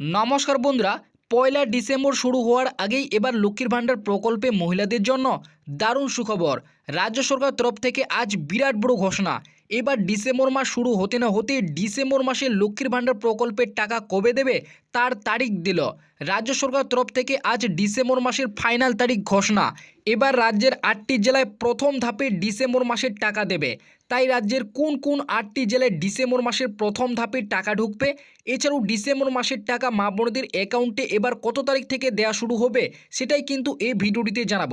নমস্কার বন্ধুরা, পয়লা ডিসেম্বর শুরু হওয়ার আগেই এবার লক্ষ্মীর ভাণ্ডার প্রকল্পে মহিলাদের জন্য দারুণ সুখবর। রাজ্য সরকার তরফ থেকে আজ বিরাট বড় ঘোষণা। এবার ডিসেম্বর মাস শুরু হতে না হতে ডিসেম্বর মাসে লক্ষ্মীর ভাণ্ডার প্রকল্পের টাকা কবে দেবে তার তারিখ দিল। রাজ্য সরকার তরফ থেকে আজ ডিসেম্বর মাসের ফাইনাল তারিখ ঘোষণা। এবার রাজ্যের আটটি জেলায় প্রথম ধাপে ডিসেম্বর মাসের টাকা দেবে। তাই রাজ্যের কোন কোন আটটি জেলায় ডিসেম্বর মাসের প্রথম ধাপে টাকা ঢুকবে? এছাড়াও ডিসেম্বর মাসের টাকা মা বোনদের অ্যাকাউন্টে এবার কত তারিখ থেকে দেওয়া শুরু হবে, সেটাই কিন্তু এই ভিডিওটিতে জানাব।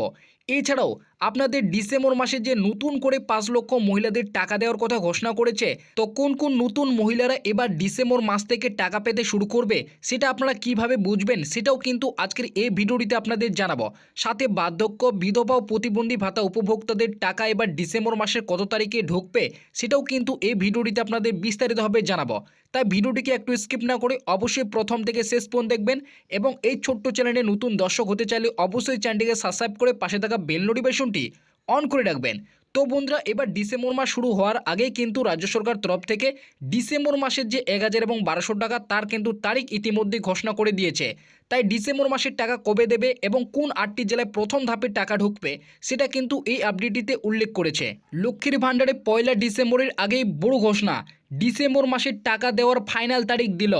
এছাড়াও আপনাদের ডিসেম্বর মাসে যে নতুন করে পাঁচ লক্ষ মহিলাদের টাকা দেওয়ার কথা ঘোষণা করেছে, তো কোন কোন নতুন মহিলারা এবার ডিসেম্বর মাস থেকে টাকা পেতে শুরু করবে, সেটা আপনারা কীভাবে বুঝবেন, সেটাও কিন্তু আজকের এই ভিডিওটিতে আপনাদের জানাব। সাথে বার্ধক্য বিধবা ও প্রতিবন্ধী ভাতা উপভোক্তাদের টাকা এবার ডিসেম্বর মাসের কত তারিখে ঢুকবে, সেটাও কিন্তু এই ভিডিওটিতে আপনাদের বিস্তারিতভাবে জানাব। তাই ভিডিওটিকে একটু স্কিপ না করে অবশ্যই প্রথম থেকে শেষ পর্যন্ত দেখবেন এবং এই ছোট্ট চ্যানেলে নতুন দর্শক হতে চাইলে অবশ্যই চ্যানেলটিকে সাবস্ক্রাইব করে পাশে থাকা বেল নোটিফিকেশনটি অন করে রাখবেন। তো বন্ধুরা, এবার ডিসেম্বর মাস শুরু হওয়ার আগেই কিন্তু রাজ্য সরকার তরফ থেকে ডিসেম্বর মাসের যে এক হাজার এবং বারোশো টাকা, তার কিন্তু তারিখ ইতিমধ্যে ঘোষণা করে দিয়েছে। তাই ডিসেম্বর মাসের টাকা কবে দেবে এবং কোন আটটি জেলায় প্রথম ধাপে টাকা ঢুকবে, সেটা কিন্তু এই আপডেটটিতে উল্লেখ করেছে। লক্ষ্মীর ভাণ্ডারে পয়লা ডিসেম্বরের আগেই বড় ঘোষণা, ডিসেম্বর মাসের টাকা দেওয়ার ফাইনাল তারিখ দিল।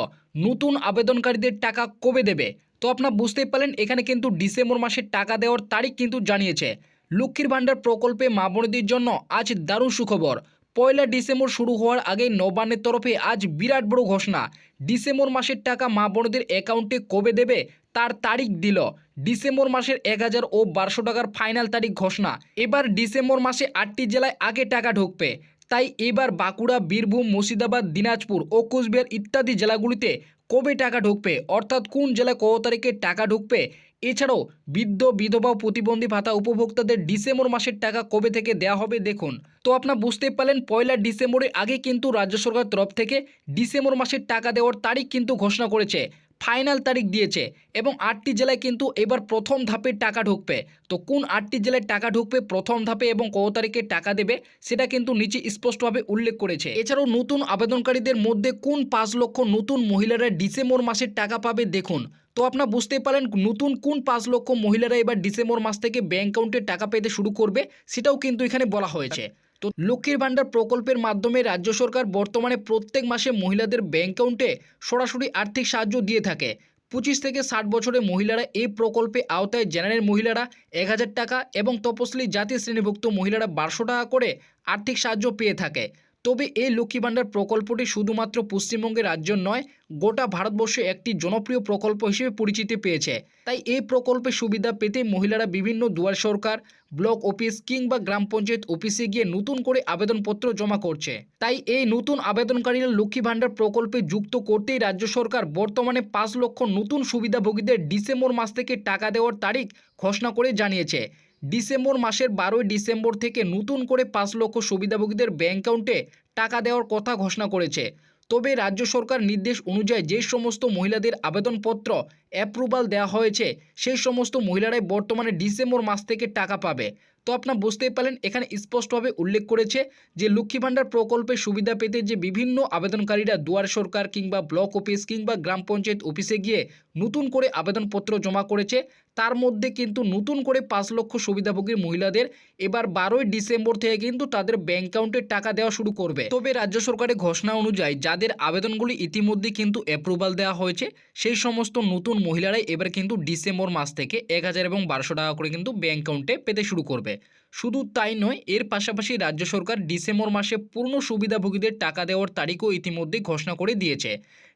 নতুন আবেদনকারীদের টাকা কবে দেবে? তো আপনারা বুঝতেই পারলেন, এখানে কিন্তু ডিসেম্বর মাসের টাকা দেওয়ার তারিখ কিন্তু জানিয়েছে। লক্ষ্মীর ভাণ্ডার প্রকল্পে মা বোনদের জন্য আজ দারুণ সুখবর। পয়লা ডিসেম্বর শুরু হওয়ার আগে নবান্নের তরফে আজ বিরাট বড় ঘোষণা। ডিসেম্বর মাসের টাকা মা বোনদের অ্যাকাউন্টে কবে দেবে তার তারিখ দিল। ডিসেম্বর মাসের এক হাজার ও বারোশো টাকার ফাইনাল তারিখ ঘোষণা। এবার ডিসেম্বর মাসে আটটি জেলায় আগে টাকা ঢুকবে। তাই এবার বাঁকুড়া, বীরভূম, মুর্শিদাবাদ, দিনাজপুর ও কোচবিহার ইত্যাদি জেলাগুলিতে কবে টাকা ঢুকবে? অর্থাৎ কোন জেলায় কত তারিখে টাকা ঢুকবে? এছাড়াও বৃদ্ধ, বিধবা প্রতিবন্ধী ভাতা উপভোক্তাদের ডিসেম্বর মাসের টাকা কবে থেকে দেয়া হবে দেখুন। তো আপনার বুঝতে পারলেন, পয়লা ডিসেম্বরের আগে কিন্তু রাজ্য সরকার তরফ থেকে ডিসেম্বর মাসের টাকা দেওয়ার তারিখ কিন্তু ঘোষণা করেছে। ফাইনাল তারিখ দিয়েছে এবং আটটি জেলায় কিন্তু এবার প্রথম ধাপে টাকা ঢুকবে। তো কোন আটটি জেলায় টাকা ঢুকবে, প্রথম ধাপে এবং কত তারিখে টাকা দেবে, সেটা কিন্তু নিচে স্পষ্টভাবে উল্লেখ করেছে। এছাড়াও নতুন আবেদনকারীদের মধ্যে কোন পাঁচ লক্ষ নতুন মহিলারা ডিসেম্বর মাসের টাকা পাবে দেখুন। তো আপনারা বুঝতে পারেন, নতুন কোন পাঁচ লক্ষ মহিলারা এবার ডিসেম্বর মাস থেকে ব্যাঙ্ক অ্যাকাউন্টে টাকা পেতে শুরু করবে, সেটাও কিন্তু এখানে বলা হয়েছে। তো লক্ষ্মীর ভাণ্ডার প্রকল্পের মাধ্যমে রাজ্য সরকার বর্তমানে প্রত্যেক মাসে মহিলাদের ব্যাঙ্ক অ্যাকাউন্টে সরাসরি আর্থিক সাহায্য দিয়ে থাকে। পঁচিশ থেকে ষাট বছরের মহিলারা এই প্রকল্পে আওতায় জেনারেল মহিলারা এক হাজার টাকা এবং তপসিলি জাতি শ্রেণীভুক্ত মহিলারা বারোশো টাকা করে আর্থিক সাহায্য পেয়ে থাকে। তবে এই লক্ষ্মী ভাণ্ডার প্রকল্পটি শুধুমাত্র পশ্চিমবঙ্গের রাজ্য নয়, গোটা ভারতবর্ষে একটি জনপ্রিয় প্রকল্প হিসেবে পরিচিতি পেয়েছে। তাই এই প্রকল্পের সুবিধা পেতে মহিলারা বিভিন্ন দুয়ার সরকার, ব্লক অফিস কিংবা গ্রাম পঞ্চায়েত অফিসে গিয়ে নতুন করে আবেদনপত্র জমা করছে। তাই এই নতুন আবেদনকারীরা লক্ষ্মী ভাণ্ডার প্রকল্পে যুক্ত করতেই রাজ্য সরকার বর্তমানে পাঁচ লক্ষ নতুন সুবিধাভোগীদের ডিসেম্বর মাস থেকে টাকা দেওয়ার তারিখ ঘোষণা করে জানিয়েছে। ডিসেম্বর মাসের বারোই ডিসেম্বর থেকে নতুন করে পাঁচ লক্ষ সুবিধাভোগীদের ব্যাঙ্ক অ্যাকাউন্টে টাকা দেওয়ার কথা ঘোষণা করেছে। তবে রাজ্য সরকার নির্দেশ অনুযায়ী যে সমস্ত মহিলাদের আবেদনপত্র অ্যাপ্রুভাল দেওয়া হয়েছে, সেই সমস্ত মহিলারাই বর্তমানে ডিসেম্বর মাস থেকে টাকা পাবে। তো আপনার বুঝতেই পারলেন, এখানে স্পষ্টভাবে উল্লেখ করেছে যে লক্ষ্মী ভাণ্ডার প্রকল্পের সুবিধা পেতে যে বিভিন্ন আবেদনকারীরা দুয়ার সরকার কিংবা ব্লক অফিস কিংবা গ্রাম পঞ্চায়েত অফিসে গিয়ে নতুন করে আবেদনপত্র জমা করেছে। তার মধ্যে কিন্তু নতুন করে পাঁচ লক্ষ সুবিধাভোগীর মহিলাদের এবার বারোই ডিসেম্বর থেকে কিন্তু তাদের ব্যাংক অ্যাকাউন্টে টাকা দেওয়া শুরু করবে। তবে রাজ্য সরকারের ঘোষণা অনুযায়ী যাদের আবেদনগুলি ইতিমধ্যে কিন্তু অ্যাপ্রুভাল দেওয়া হয়েছে, সেই সমস্ত নতুন মহিলারাই এবার কিন্তু ডিসেম্বর মাস থেকে এক হাজার এবং বারোশো টাকা করে কিন্তু ব্যাংক অ্যাকাউন্টে পেতে শুরু করবে। শুধু তাই নয়, এর পাশাপাশি রাজ্য সরকার ডিসেম্বর মাসে পূর্ণ সুবিধাভোগীদের টাকা দেওয়ার তারিখও ইতিমধ্যে ঘোষণা করে দিয়েছে।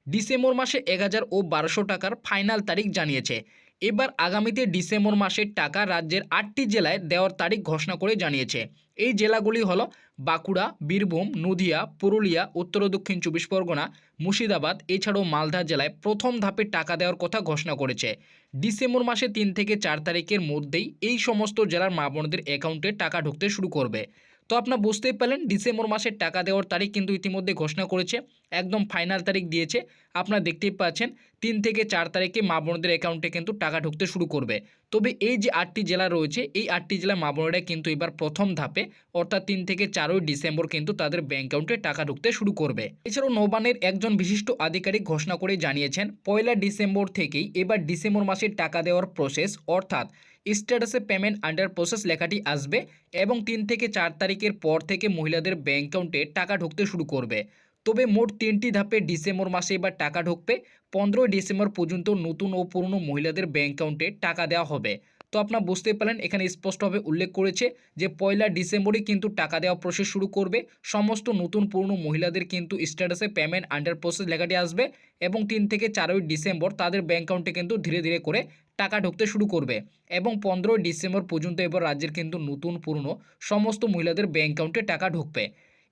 ডিসেম্বর মাসে এক হাজার ও বারোশো টাকার ফাইনাল তারিখ জানিয়েছে। এবার আগামীতে ডিসেম্বর মাসের টাকা রাজ্যের আটটি জেলায় দেওয়ার তারিখ ঘোষণা করে জানিয়েছে। এই জেলাগুলি হল বাঁকুড়া, বীরভূম, নদিয়া, পুরুলিয়া, উত্তর দক্ষিণ চব্বিশ পরগনা, মুর্শিদাবাদ, এছাড়াও মালদা জেলায় প্রথম ধাপে টাকা দেওয়ার কথা ঘোষণা করেছে। ডিসেম্বর মাসে তিন থেকে চার তারিখের মধ্যেই এই সমস্ত জেলার মা বোনদের অ্যাকাউন্টে টাকা ঢুকতে শুরু করবে। তো আপনার বুঝতেই পারলেন, ডিসেম্বর মাসের টাকা দেওয়ার তারিখ কিন্তু ইতিমধ্যে ঘোষণা করেছে, একদম ফাইনাল তারিখ দিয়েছে। আপনারা দেখতেই পাচ্ছেন, তিন থেকে চার তারিখে মা বোনদের অ্যাকাউন্টে কিন্তু টাকা ঢুকতে শুরু করবে। তবে এই যে আটটি জেলা রয়েছে, এই আটটি জেলা মা বোনেরা কিন্তু এবার প্রথম ধাপে, অর্থাৎ তিন থেকে চারই ডিসেম্বর কিন্তু তাদের ব্যাঙ্ক অ্যাকাউন্টে টাকা ঢুকতে শুরু করবে। এছাড়াও নবানের একজন বিশিষ্ট আধিকারিক ঘোষণা করে জানিয়েছেন, পয়লা ডিসেম্বর থেকেই এবার ডিসেম্বর মাসের টাকা দেওয়ার প্রসেস অর্থাৎ স্ট্যাটাসে পেমেন্ট আন্ডার প্রসেস লেখাটি আসবে এবং তিন থেকে চার তারিখের পর থেকে মহিলাদের ব্যাঙ্ক অ্যাকাউন্টে টাকা ঢুকতে শুরু করবে। তবে মোট তিনটি ধাপে ডিসেম্বর মাসে এবার টাকা ঢুকবে। পনেরোই ডিসেম্বর পর্যন্ত নতুন ও পুরনো মহিলাদের ব্যাঙ্ক অ্যাকাউন্টে টাকা দেওয়া হবে। তো আপনার বুঝতে পারলেন, এখানে স্পষ্টভাবে উল্লেখ করেছে যে পয়লা ডিসেম্বরে কিন্তু টাকা দেওয়া প্রসেস শুরু করবে। সমস্ত নতুন পুরনো মহিলাদের কিন্তু স্ট্যাটাসে পেমেন্ট আন্ডার প্রসেস লেখাটি আসবে এবং তিন থেকে চারই ডিসেম্বর তাদের ব্যাঙ্ক অ্যাকাউন্টে কিন্তু ধীরে ধীরে করে টাকা ঢুকতে শুরু করবে এবং পনেরোই ডিসেম্বর পর্যন্ত এবার রাজ্যের কিন্তু নতুন পুরনো সমস্ত মহিলাদের ব্যাঙ্ক অ্যাকাউন্টে টাকা ঢুকবে।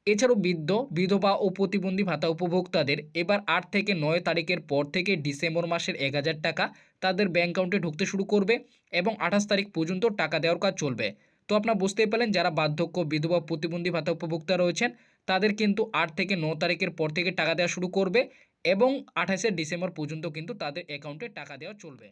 এছাড়াও বৃদ্ধ, বিধবা ও প্রতিবন্ধী ভাতা উপভোক্তাদের এবার আট থেকে নয় তারিখের পর থেকে ডিসেম্বর মাসের এক হাজার টাকা তাদের ব্যাঙ্ক অ্যাকাউন্টে ঢুকতে শুরু করবে এবং আঠাশ তারিখ পর্যন্ত টাকা দেওয়ার কাজ চলবে। তো আপনারা বুঝতেই পারলেন, যারা বার্ধক্য, বিধবা, প্রতিবন্ধী ভাতা উপভোক্তা রয়েছেন, তাদের কিন্তু আট থেকে ন তারিখের পর থেকে টাকা দেওয়া শুরু করবে এবং আঠাশে ডিসেম্বর পর্যন্ত কিন্তু তাদের অ্যাকাউন্টে টাকা দেওয়া চলবে।